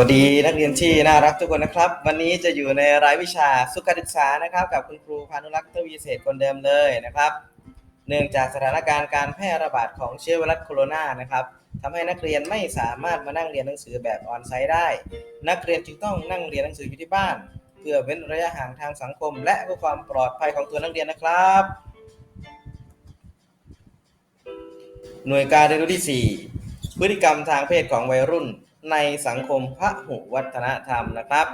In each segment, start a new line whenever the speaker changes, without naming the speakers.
วัสดีนักเรียนที่น่ารักทุกคนนะครับ วันนี้จะอยู่ในรายวิชาสุขศึกษานะครับ กับคุณครูพานุรักษ์ทวีเศษคนเดิมเลยนะครับ เนื่องจากสถานการณ์การแพร่ระบาดของเชื้อไวรัสโคโรนานะครับทำให้นักเรียนไม่สามารถมานั่งเรียนหนังสือแบบออนไซต์ได้ นักเรียนจึงต้องนั่งเรียนหนังสืออยู่ที่บ้าน เพื่อเว้นระยะห่างทางสังคม และเพื่อความปลอดภัยของตัวนักเรียนนะครับ หน่วยการเรียนรู้ที่ 4 พฤติกรรมทางเพศของวัยรุ่น ในสังคมพหุวัฒนธรรมนะครับ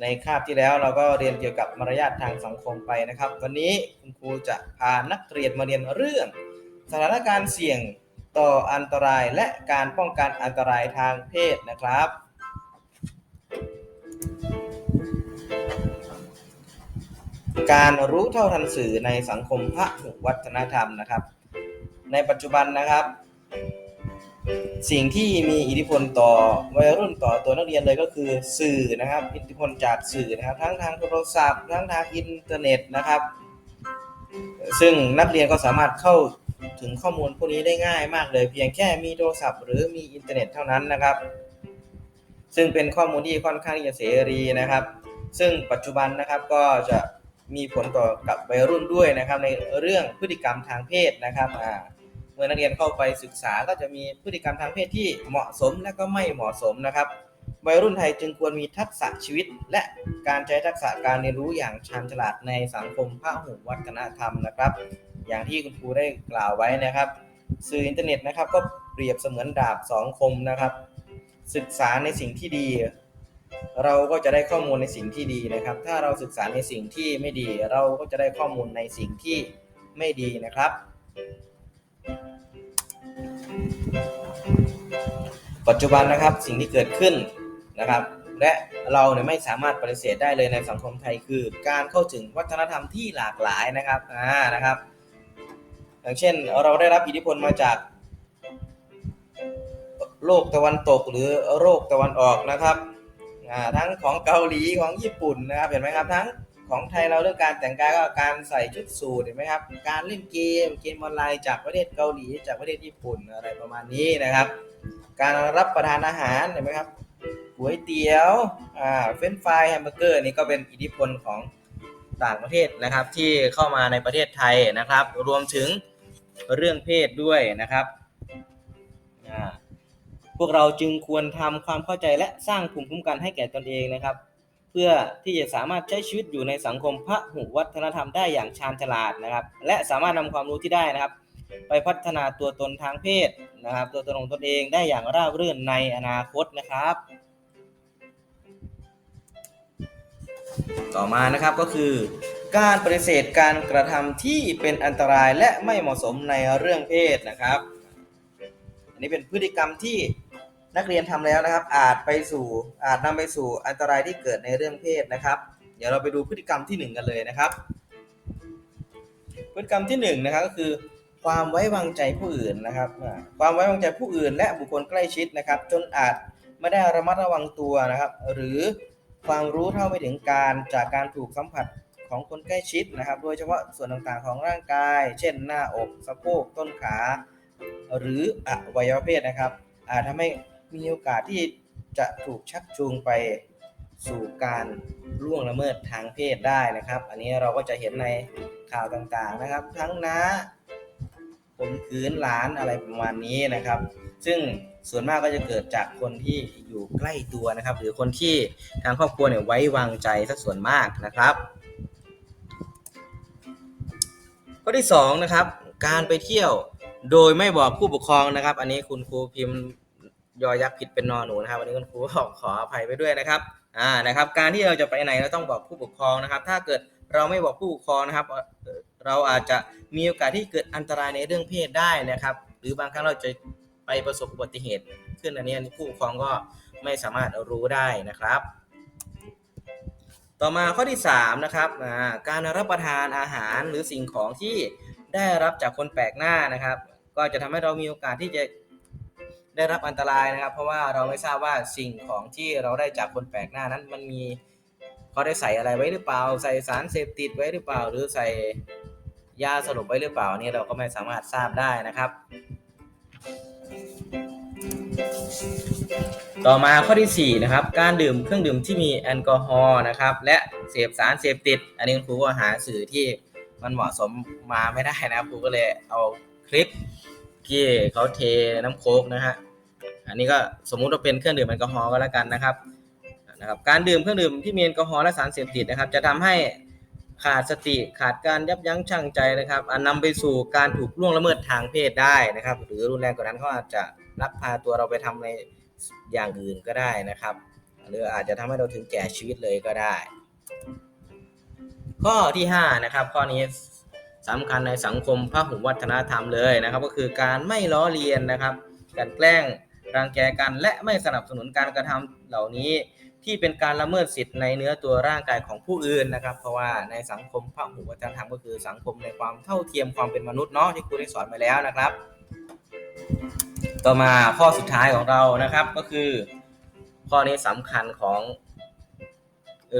ในคาบที่แล้วเราก็เรียนเกี่ยวกับมารยาททางสังคมไปนะครับ วันนี้คุณครูจะพานักเรียนมาเรียนเรื่อง สถานการณ์เสี่ยงต่ออันตรายและการป้องกันอันตรายทางเพศนะครับ การรู้เท่าทันสื่อในสังคมพหุวัฒนธรรมนะครับ ในปัจจุบันนะครับ สิ่งที่มีอิทธิพลต่อวัยรุ่นต่อตัวนักเรียนเลยก็คือสื่อนะครับ อิทธิพลจากสื่อนะครับ ทั้งทางโทรศัพท์ ทั้งทางอินเทอร์เน็ตนะครับ ซึ่งนักเรียนก็สามารถเข้าถึงข้อมูลพวกนี้ได้ง่ายมากเลย เพียงแค่มีโทรศัพท์ หรือมีอินเทอร์เน็ตเท่านั้นนะครับ ซึ่งเป็นข้อมูลที่ค่อนข้างที่จะเสรีนะครับ ซึ่งปัจจุบันนะครับก็จะมีผลต่อกับวัยรุ่นด้วยนะครับ ในเรื่องพฤติกรรมทางเพศนะครับอ่า มื่อนักเรียนเข้าไปศึกษาก็จะมีพฤติกรรมทางเพศที่เหมาะสมและก็ไม่เหมาะสมนะครับ วัยรุ่นไทยจึงควรมีทักษะชีวิต และการใช้ทักษะการเรียนรู้อย่างชาญฉลาดในสังคมพหุวัฒนธรรมนะครับ อย่างที่คุณครูได้กล่าวไว้นะครับ สื่ออินเทอร์เน็ตนะครับ ก็เปรียบเสมือนดาบสองคมนะครับ ศึกษาในสิ่งที่ดี เราก็จะได้ข้อมูลในสิ่งที่ดีนะครับ ถ้าเราศึกษาในสิ่งที่ไม่ดี เราก็จะได้ข้อมูลในสิ่งที่ไม่ดีนะครับ ปัจจุบันนะครับสิ่งที่เกิดขึ้นนะครับ และเราเนี่ยไม่สามารถปฏิเสธได้เลยในสังคมไทยคือ การเข้าถึงวัฒนธรรมที่หลากหลายนะครับอ่านะครับ อย่างเช่นเราได้รับอิทธิพลมาจากโลกตะวันตกหรือโลกตะวันออกนะครับทั้งของเกาหลีของญี่ปุ่นนะครับเห็นไหมครับทั้ง ของไทยเราเรื่องการแต่งกายก็การใส่ชุดสูทเห็นไหมครับ การเล่นเกมเกมออนไลน์จากประเทศเกาหลีจากประเทศญี่ปุ่นอะไรประมาณนี้นะครับ การรับประทานอาหารเห็นไหมครับก๋วยเตี๋ยวอ่าเฟรนช์ฟรายแฮมเบอร์เกอร์นี่ก็เป็นอิทธิพลของต่างประเทศนะครับ ที่เข้ามาในประเทศไทยนะครับ รวมถึงเรื่องเพศด้วยนะครับพวกเราจึงควรทำความเข้าใจและสร้างภูมิคุ้มกันให้แก่ตนเองนะครับ เพื่อที่จะสามารถใช้ชีวิตอยู่ในสังคมพหุวัฒนธรรมได้อย่างชาญฉลาดนะครับ และสามารถนำความรู้ที่ได้นะครับ ไปพัฒนาตัวตนทางเพศนะครับ ตัวตนของตนเองได้อย่างราบรื่นในอนาคตนะครับ ต่อมานะครับก็คือ การปฏิเสธการกระทำที่เป็นอันตรายและไม่เหมาะสมในเรื่องเพศนะครับ อันนี้เป็นพฤติกรรมที่ นักเรียนทำแล้วนะครับ อาจไปสู่อาจนำไปสู่อันตรายที่เกิดในเรื่องเพศนะครับ เดี๋ยวเราไปดูพฤติกรรมที่หนึ่งกันเลยนะครับ พฤติกรรมที่หนึ่งนะครับก็คือ ความไว้วางใจผู้อื่นนะครับ ความไว้วางใจผู้อื่น และบุคคลใกล้ชิดนะครับ จนอาจไม่ได้ระมัดระวังตัวนะครับ หรือความรู้เท่าไม่ถึงการจากการถูกสัมผัสของคนใกล้ชิดนะครับ โดยเฉพาะส่วนต่างๆของร่างกาย เช่น หน้าอก สะโพก ต้นขา หรืออวัยวะเพศนะครับ อาจทำให้ มีโอกาสที่จะถูกชักจูงไปสู่การล่วงละเมิดทางเพศได้นะครับ อันนี้เราก็จะเห็นในข่าวต่างๆนะครับ ทั้งน้าข่มขืนหลานอะไรประมาณนี้นะครับ ซึ่งส่วนมากก็จะเกิดจากคนที่อยู่ใกล้ตัวนะครับ หรือคนที่ทางครอบครัวเนี่ยไว้วางใจสักส่วนมากนะครับ ข้อที่สองนะครับ การไปเที่ยวโดยไม่บอกผู้ปกครองนะครับ อันนี้คุณครูพิมพ์ ยอยักษ์ผิดเป็นนอหนูนะครับอันนี้คุณครูขอขออภัยไปด้วยนะครับอ่านะครับ การที่เราจะไปไหนเราต้องบอกผู้ปกครองนะครับ ถ้าเกิดเราไม่บอกผู้ปกครองนะครับ เราอาจจะมีโอกาสที่เกิดอันตรายในเรื่องเพศได้นะครับ หรือบางครั้งเราจะไปประสบอุบัติเหตุ ขึ้นอันนี้ผู้ปกครองก็ไม่สามารถรู้ได้นะครับ ต่อมาข้อที่3นะครับการรับประทานอาหารหรือสิ่งของที่ได้รับจากคนแปลกหน้านะครับ ก็จะทำให้เรามีโอกาสที่จะ ได้รับอันตรายนะครับ เพราะว่าเราไม่ทราบว่าสิ่งของที่เราได้จากคนแปลกหน้านั้น มันมีเขาได้ใส่อะไรไว้หรือเปล่า ใส่สารเสพติดไว้หรือเปล่า หรือใส่ยาสลบไว้หรือเปล่านี่เราก็ไม่สามารถทราบได้นะครับ ต่อมาข้อที่4นะครับการดื่มเครื่องดื่มที่มีแอลกอฮอล์นะครับ และเสพสารเสพติด อันนี้คุณครูก็หาสื่อที่มันเหมาะสมมาไม่ได้นะครับครูก็เลยเอาคลิปที่เขาเทน้ำโค้กนะฮะ อันนี้ก็สมมุติว่าเป็นเครื่องดื่มแอลกอฮอล์ก็แล้วกันนะครับนะครับการดื่มเครื่องดื่มที่มีแอลกอฮอล์และสารเสพติดนะครับ จะทำให้ขาดสติขาดการยับยั้งชั่งใจนะครับอันนำไปสู่การถูกล่วงละเมิดทางเพศได้นะครับ หรือรุนแรงกว่านั้นเขาอาจจะลักพาตัวเราไปทำในอย่างอื่นก็ได้นะครับ หรืออาจจะทำให้เราถึงแก่ชีวิตเลยก็ได้ ข้อที่5นะครับข้อนี้สำคัญในสังคมพหุวัฒนธรรมเลยนะครับ ก็คือการไม่ล้อเลียนนะครับการแกล้ง รังแกกันและไม่สนับสนุนการกระทำเหล่านี้ ที่เป็นการละเมิดสิทธิ์ในเนื้อตัวร่างกายของผู้อื่นนะครับ เพราะว่าในสังคมพหุวัฒนธรรมก็คือสังคมในความเท่าเทียมความเป็นมนุษย์เนาะที่ครูได้สอนมาแล้วนะครับ ต่อมาข้อสุดท้ายของเรานะครับก็คือ ข้อนี้สำคัญของ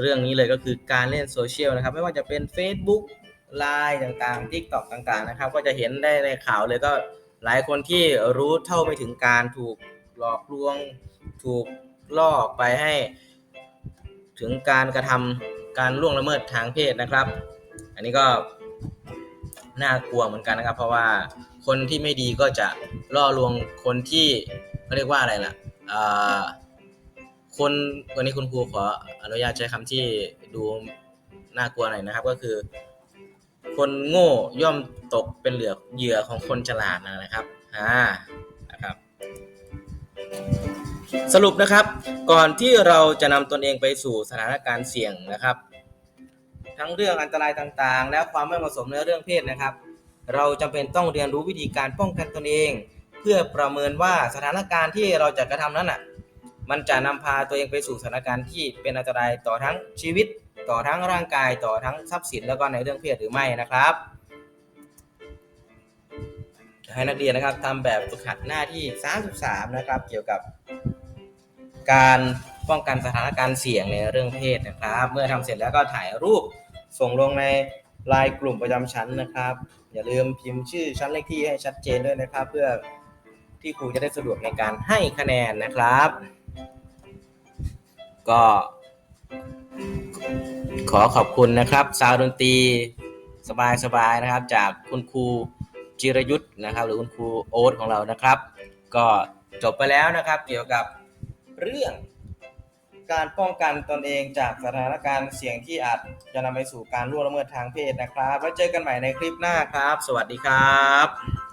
เรื่องนี้เลยก็คือการเล่นโซเชียลนะครับ ไม่ว่าจะเป็น Facebook ไลน์ต่างๆ TikTok ต่างๆนะครับ ก็จะเห็นได้ในข่าวเลยก็หลายคนที่รู้เท่าไม่ถึงการถูก หลอกลวงถูกล่อไปให้ ถึงการกระทำการล่วงละเมิดทางเพศนะครับ อันนี้ก็น่ากลัวเหมือนกันนะครับ เพราะว่าคนที่ไม่ดีก็จะล่อลวงคนที่เขาเรียกว่าอะไรล่ะอ่าคนวันนี้คุณครูขออนุญาตใช้คำที่ดูน่ากลัวหน่อยนะครับ ก็คือ คนโง่ย่อมตกเป็นเหลือเหยื่อของคนฉลาดนะครับ อ่า สรุปนะครับ ก่อนที่เราจะนำตนเองไปสู่สถานการณ์เสี่ยงนะครับ ทั้งเรื่องอันตรายต่างๆ และความไม่เหมาะสมในเรื่องเพศนะครับ เราจำเป็นต้องเรียนรู้วิธีการป้องกันตนเอง เพื่อประเมินว่าสถานการณ์ที่เราจะกระทำนั้นอะมันจะนำพาตัวเองไปสู่สถานการณ์ที่เป็นอันตรายต่อทั้งชีวิต ต่อทั้งร่างกายต่อทั้งทรัพย์สินแล้วก็ในเรื่องเพศหรือไม่นะครับให้นักเรียนนะครับทำแบบฝึกหัดหน้าที่ 33 นะครับ เกี่ยวกับ การป้องกันสถานการณ์เสี่ยงในเรื่องเพศนะครับ เมื่อทำเสร็จแล้วก็ถ่ายรูปส่งลงในไลน์กลุ่มประจำชั้นนะครับ อย่าลืมพิมพ์ชื่อชั้นเลขที่ให้ชัดเจนด้วยนะครับ เพื่อที่ครูจะได้สะดวกในการให้คะแนนนะครับ ก็ ขอขอบคุณนะครับซาวดนตรีสบายๆนะครับ จากคุณครูจิรยุทธ์นะครับ หรือคุณครูโอ๊ตของเรานะครับ ก็จบไปแล้วนะครับ เกี่ยวกับ เรื่อง การป้องกันตนเองจากสถานการณ์เสี่ยงที่อาจจะนำไปสู่การล่วงละเมิดทางเพศนะครับแล้วเจอกันใหม่ในคลิปหน้าครับ สวัสดีครับ